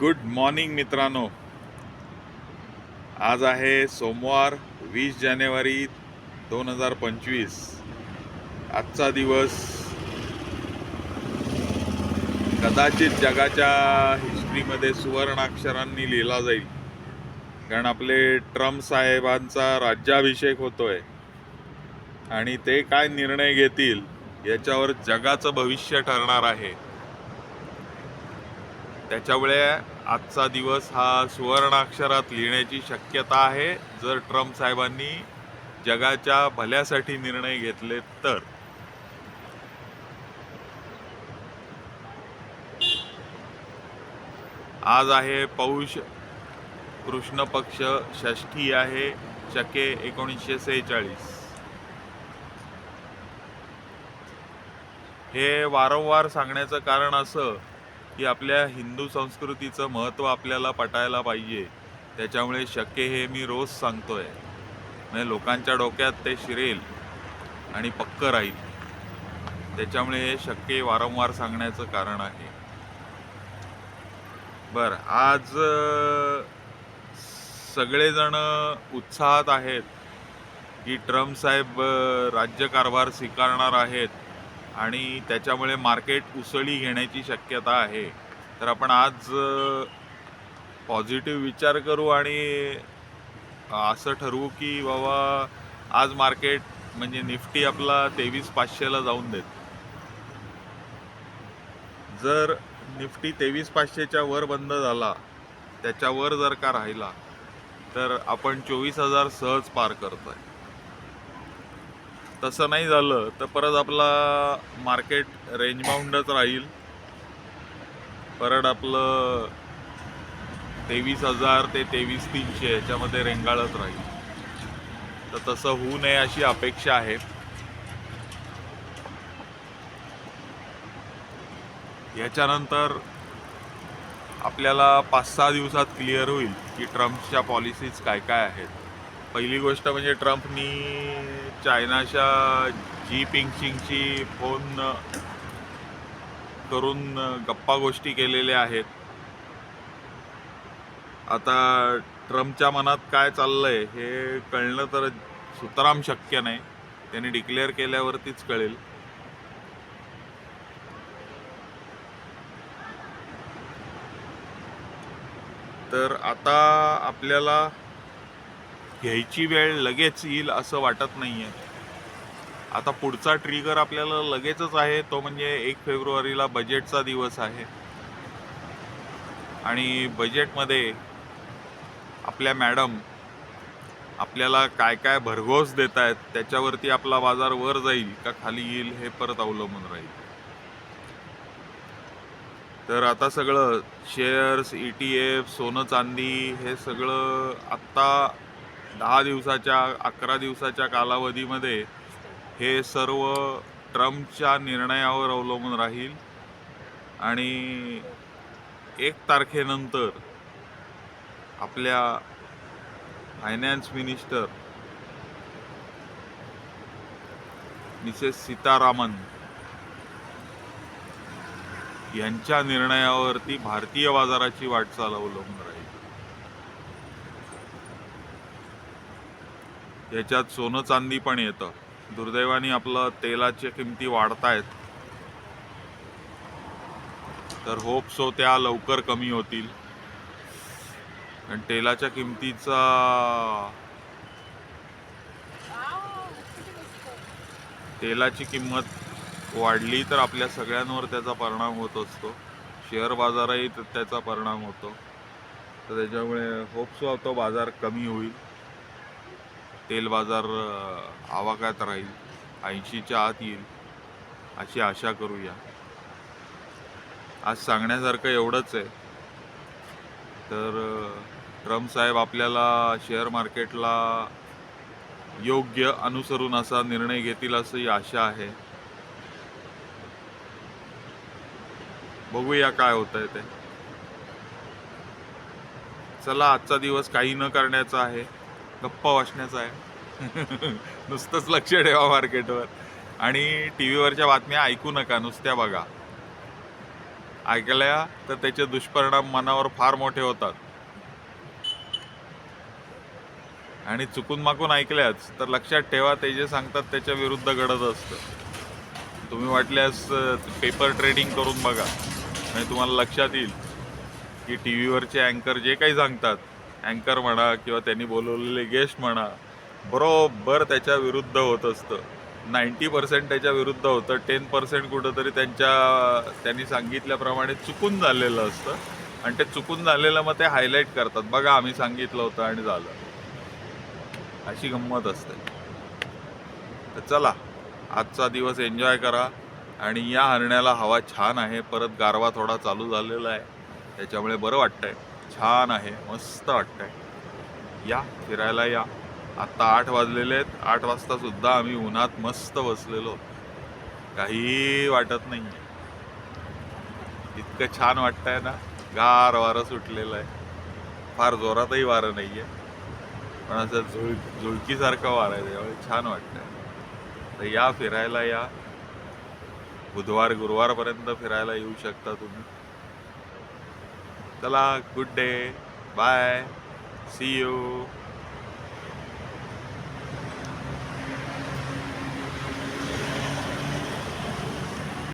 Good morning मित्रांनो. आज आहे सोमवार वीस जानेवारी दोन हजार पंचवीस. आजचा दिवस कदाचित जगाच्या हिस्ट्रीमध्ये सुवर्णाक्षरांनी लिहिला जाईल. कारण आपले ट्रम्प साहेबांचा राज्याभिषेक होतोय. आणि ते काय निर्णय घेतील याच्यावर जगाचं भविष्य ठरणार आहे. त्याच्यामुळे आजचा दिवस हा सुवर्णाक्षरात लिहिण्याची शक्यता आहे. जर ट्रम्प साहेबांनी जगाच्या भल्यासाठी निर्णय घेतले तर. आज आहे पौष कृष्ण पक्ष षष्ठी आहे शके एकोणीसशे सेहेचाळीस. हे वारंवार सांगण्याचं कारण असं की आपल्या हिंदू संस्कृतीचं महत्त्व आपल्याला पटायला पाहिजे. त्याच्यामुळे शक्य हे मी रोज सांगतोय. म्हणजे लोकांच्या डोक्यात ते शिरेल आणि पक्कं राहील. त्याच्यामुळे हे शक्य वारंवार सांगण्याचं कारण आहे. बर आज सगळेजण उत्साहात आहेत की ट्रम्प साहेब राज्यकारभार स्वीकारणार आहेत. आणि त्याच्यामुळे मार्केट उसळी घेण्याची शक्यता आहे. तर आपण आज पॉझिटिव्ह विचार करू आणि असं ठरवू की बाबा आज मार्केट म्हणजे निफ्टी आपला तेवीस पाचशेला जाऊन देत. जर निफ्टी तेवीस पाचशेच्या वर बंद झाला त्याच्यावर जर का राहिला तर आपण चोवीस हजार सहज पार करतोय. तसं नाही झालं तर परत आपला मार्केट रेंज बाउंडच राहील. परत आपलं तेवीस हजार ते तेवीस तीनशे याच्यामध्ये रेंगाळत राहील. तर तसं होऊ नये अशी अपेक्षा आहे. याच्यानंतर आपल्याला पाच सहा दिवसात क्लिअर होईल की ट्रम्पच्या पॉलिसीज काय काय आहेत. पहिली गोष्ट म्हणजे ट्रम्पनी चायनाच्या जी पिंगशिंगची फोन करून गप्पा गोष्टी केलेल्या आहेत. आता ट्रम्पच्या मनात काय चाललंय हे कळणं तर सुतराम शक्य नाही. त्यांनी डिक्लेअर केल्यावरतीच कळेल. तर आता आपल्याला घ्यायची वेळ लगेच येईल असं वाटत नाही आहे आता पुढचा ट्रिगर आपल्याला लगेचच आहे तो म्हणजे एक फेब्रुवारीला बजेटचा दिवस आहे. आणि बजेटमध्ये आपल्या मॅडम आपल्याला काय काय भरघोस देत आहेत त्याच्यावरती आपला बाजार वर जाईल का खाली येईल हे परत अवलंबून राहील. तर आता सगळं शेअर्स ई टी एफ सोनं चांदी हे सगळं आत्ता दहा दिवसाच्या अकरा दिवसाच्या कालावधीमध्ये हे सर्व ट्रम्पच्या निर्णयावर अवलंबून राहील. आणि एक तारखेनंतर आपल्या फायनान्स मिनिस्टर मिसेस सीतारामन यांच्या निर्णयावरती भारतीय बाजाराची वाटचाल अवलंबून राहील याच्यात सोनं चांदी पण येतं. दुर्दैवाने आपलं तेलाच्या किमती वाढतायत. तर होप सो त्या लवकर कमी होतील. आणि तेलाच्या किमतीचा तेलाची किंमत वाढली तर आपल्या सगळ्यांवर त्याचा परिणाम होत असतो. शेअर बाजारही त्याचा परिणाम होतो. तर त्याच्यामुळे होप्सो तो बाजार कमी होईल. तेल बाजार आवाकात आवाक्यात राहील. ऐंशीच्या आत येईल. अशी आशा करूया. आज सांगण्यासारखं एवढंच आहे. तर ट्रम्प साहेब आपल्याला शेअर मार्केटला योग्य अनुसरून असा निर्णय घेतील असंही आशा आहे. बघूया काय होत आहे ते. चला आजचा दिवस काही न करण्याचा आहे. गप्पा वाचण्याचा आहे. नुसतंच लक्ष ठेवा मार्केटवर. आणि टी व्हीवरच्या बातम्या ऐकू नका नुसत्या बघा. ऐकल्या तर त्याचे दुष्परिणाम मनावर फार मोठे होतात. आणि चुकून माकून ऐकल्याच तर लक्षात ठेवा ते जे सांगतात त्याच्या विरुद्ध घडत असतं. तुम्ही वाटल्यास पेपर ट्रेडिंग करून बघा. आणि तुम्हाला लक्षात येईल की टी व्हीवरचे अँकर जे काही सांगतात अँकर म्हणा किंवा त्यांनी बोलवलेले गेस्ट म्हणा बरोबर त्याच्या विरुद्ध होत असतं. नाईंटी पर्सेंट त्याच्या विरुद्ध होतं टेन पर्सेंट कुठंतरी त्यांच्या त्यांनी सांगितल्याप्रमाणे चुकून झालेलं असतं. आणि ते चुकून झालेलं मग ते हायलाईट करतात. बघा आम्ही सांगितलं होतं आणि झालं. अशी गंमत असते. तर चला आजचा दिवस एन्जॉय करा. आणि या हरण्याला हवा छान आहे. परत गारवा थोडा चालू झालेला आहे. त्याच्यामुळे बरं वाटतंय. छान आहे मस्त वाटतंय. या फिरायला या. आत्ता आठ वाजलेले आहेत. आठ वाजतासुद्धा आम्ही उन्हात मस्त बसलेलो. काही वाटत नाही इतकं छान वाटतंय ना. गार वारं सुटलेलं आहे. फार जोरातही वारं नाही आहे पण असं झुळ झुळकीसारखं वारं आहे. त्याच्यामुळे छान वाटतंय. तर या फिरायला या. बुधवार गुरुवारपर्यंत फिरायला येऊ शकता तुम्ही. चला good day bye see you